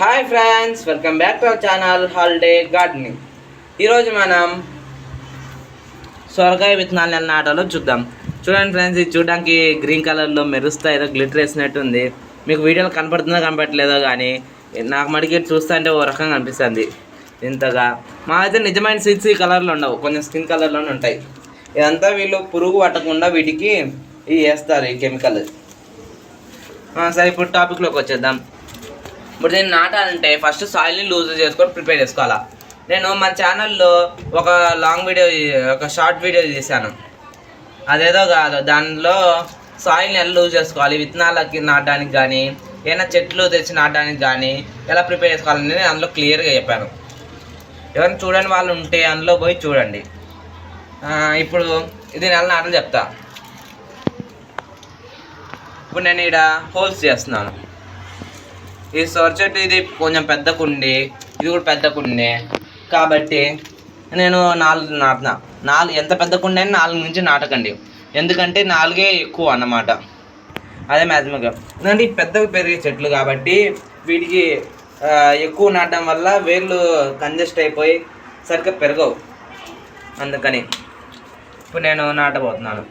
Hi friends welcome back to our channel holiday gardening ఈరోజు మనం సొరకాయ విత్తనాలు ఎలా నాటాలో చూద్దాం. చూడండి ఫ్రెండ్స్ ఇది చూడడానికి గ్రీన్ కలర్లో మెరుస్తా ఏదో గ్లిటర్ వేసినట్టు ఉంది. మీకు వీడియోలో కనపడుతుందో కనపడలేదో కానీ నాకు మడికి చూస్తుంటే ఓ రకంగా అనిపిస్తుంది. ఇంతగా మా అయితే నిజమైన సీడ్స్ ఈ కలర్లో ఉండవు కొంచెం స్కిన్ కలర్లోనే ఉంటాయి. ఇదంతా వీళ్ళు పురుగు పట్టకుండా వీటికి ఇవి వేస్తారు ఈ కెమికల్ సరే ఇప్పుడు టాపిక్లోకి వచ్చేద్దాం. ఇప్పుడు నేను నాటాలంటే ఫస్ట్ సాయిల్ని లూజ్ చేసుకొని ప్రిపేర్ చేసుకోవాలా. నేను మన ఛానల్లో ఒక లాంగ్ వీడియో ఒక షార్ట్ వీడియో తీశాను. అదేదో కాదు దానిలో సాయిల్ని ఎలా లూజ్ చేసుకోవాలి విత్తనాలకి నాటడానికి కానీ ఏమైనా చెట్లు తెచ్చి నాటడానికి కానీ ఎలా ప్రిపేర్ చేసుకోవాలని నేను అందులో క్లియర్గా చెప్పాను. ఎవరైనా చూడని వాళ్ళు ఉంటే అందులో పోయి చూడండి. ఇప్పుడు ఇది నెల నాటని చెప్తా. ఇప్పుడు నేను ఇక్కడ హోల్స్ చేస్తున్నాను. ఈ సొరచెట్టు ఇది కొంచెం పెద్ద కుండి ఇది కూడా పెద్ద కుండే. కాబట్టి నేను నాలుగు నాటున. నాలుగు ఎంత పెద్ద కుండి అయినా నాలుగు నుంచి నాటకండి. ఎందుకంటే నాలుగే ఎక్కువ అన్నమాట. అదే మ్యాథమెటిక్. ఎందుకంటే ఈ పెరిగే చెట్లు కాబట్టి వీటికి ఎక్కువ నాటడం వల్ల వేర్లు కంజెస్ట్ అయిపోయి సరిగ్గా పెరగవు. అందుకని ఇప్పుడు నేను నాటబోతున్నాను.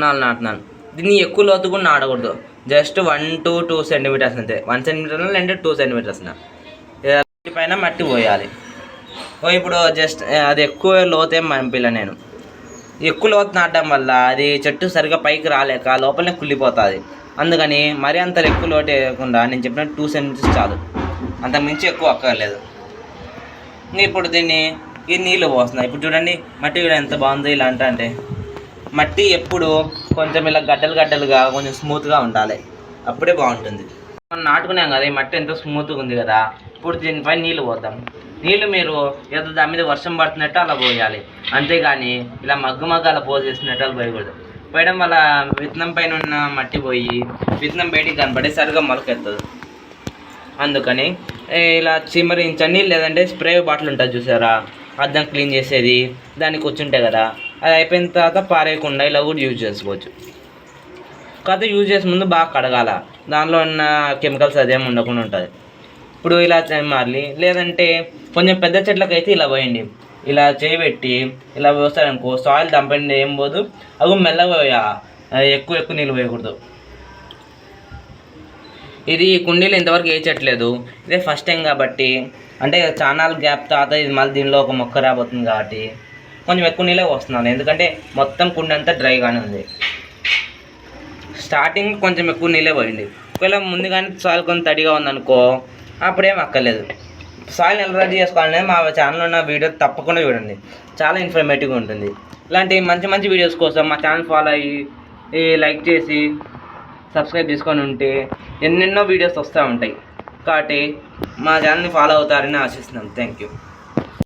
విత్తనాలు నాటున్నాను దీన్ని ఎక్కువ లోతు కూడా నాటకూడదు just one two two centimetres అంతే. వన్ సెంటీమీటర్ లేదంటే టూ సెంటీమీటర్స్ పైన మట్టి పోయాలి. ఓ ఇప్పుడు జస్ట్ అది ఎక్కువ లోతేం పంపిలే నేను. ఎక్కువ లోతు నాటడం వల్ల అది చెట్టు సరిగ్గా పైకి రాలేక లోపలనే కుళ్ళిపోతుంది. అందుకని మరీ అంత ఎక్కువ లోటు వేయకుండా నేను చెప్పిన టూ సెంటీమీటర్స్ చాలు. అంత మించి ఎక్కువ అక్కర్లేదు. ఇప్పుడు దీన్ని ఈ నీళ్ళు పోస్తున్నాయి. ఇప్పుడు చూడండి మట్టి కూడా ఎంత బాగుందో ఇలా అంటే. మట్టి ఎప్పుడు కొంచెం ఇలా గడ్డలు గడ్డలుగా కొంచెం స్మూత్గా ఉండాలి. అప్పుడే బాగుంటుంది. మనం నాటుకున్నాం కదా ఈ మట్టి ఎంతో స్మూత్గా ఉంది కదా ఇప్పుడు దీనిపై నీళ్ళు పోద్దాం. నీళ్ళు మీరు ఏదో దాని మీద వర్షం పడుతున్నట్టు అలా పోయాలి. అంతేగాని ఇలా మగ్గు మగ్గు అలా పోసేసినట్టు అలా పోయకూడదు. పోయడం వల్ల విత్తనం పైన ఉన్న మట్టి పోయి విత్తనం బయటికి కనపడి సరిగా మొలకెత్తదు. అందుకని ఇలా చిమరించండి లేదంటే స్ప్రే బాటిల్ ఉంటుంది చూసారా? అద్దం క్లీన్ చేసేది దానికి కూర్చుంటాయి కదా అది అయిపోయిన తర్వాత పారేయకుండా ఇలా కూడా యూజ్ చేసుకోవచ్చు. కాకపోతే యూజ్ చేసే ముందు బాగా కడగాల. దానిలో ఉన్న కెమికల్స్ అదేం ఉండకుండా ఉంటుంది. ఇప్పుడు ఇలా మారలి లేదంటే కొంచెం పెద్ద చెట్లకైతే ఇలా పోయండి. ఇలా చేయబెట్టి ఇలా పోస్తారనుకో సాయిల్ దంపండి ఏం పోదు. అవి మెల్లగా అది ఎక్కువ ఎక్కువ నీళ్ళు పోయకూడదు. ఇది కుండీలు ఇంతవరకు వేయచట్లేదు ఇదే ఫస్ట్ టైం కాబట్టి అంటే ఛానల్ గ్యాప్ తర్వాత ఇది మళ్ళీ దీనిలో ఒక మొక్క రాబోతుంది కాబట్టి. కొంచెం ఎక్కువ నీళ్ళే పోస్తున్నాను. ఎందుకంటే మొత్తం కుండ అంతా డ్రైగానే ఉంది. స్టార్టింగ్ కొంచెం ఎక్కువ నీళ్ళే పోయింది. ఒకవేళ ముందుగానే సాయిల్ కొంచెం తడిగా ఉందనుకో అప్పుడేం అక్కర్లేదు. సాయిల్ ఎలా రెడీ చేసుకోవాలనేది మా ఛానల్లో ఉన్న వీడియో తప్పకుండా చూడండి. చాలా ఇన్ఫర్మేటివ్గా ఉంటుంది. ఇలాంటి మంచి మంచి వీడియోస్ కోసం మా ఛానల్ ఫాలో అయ్యి లైక్ చేసి సబ్స్క్రైబ్ చేసుకొని ఉంటే ఎన్నెన్నో వీడియోస్ వస్తూ ఉంటాయి. కాబట్టి మా ఛానల్ని ఫాలో అవుతారని ఆశిస్తున్నాం. Thank you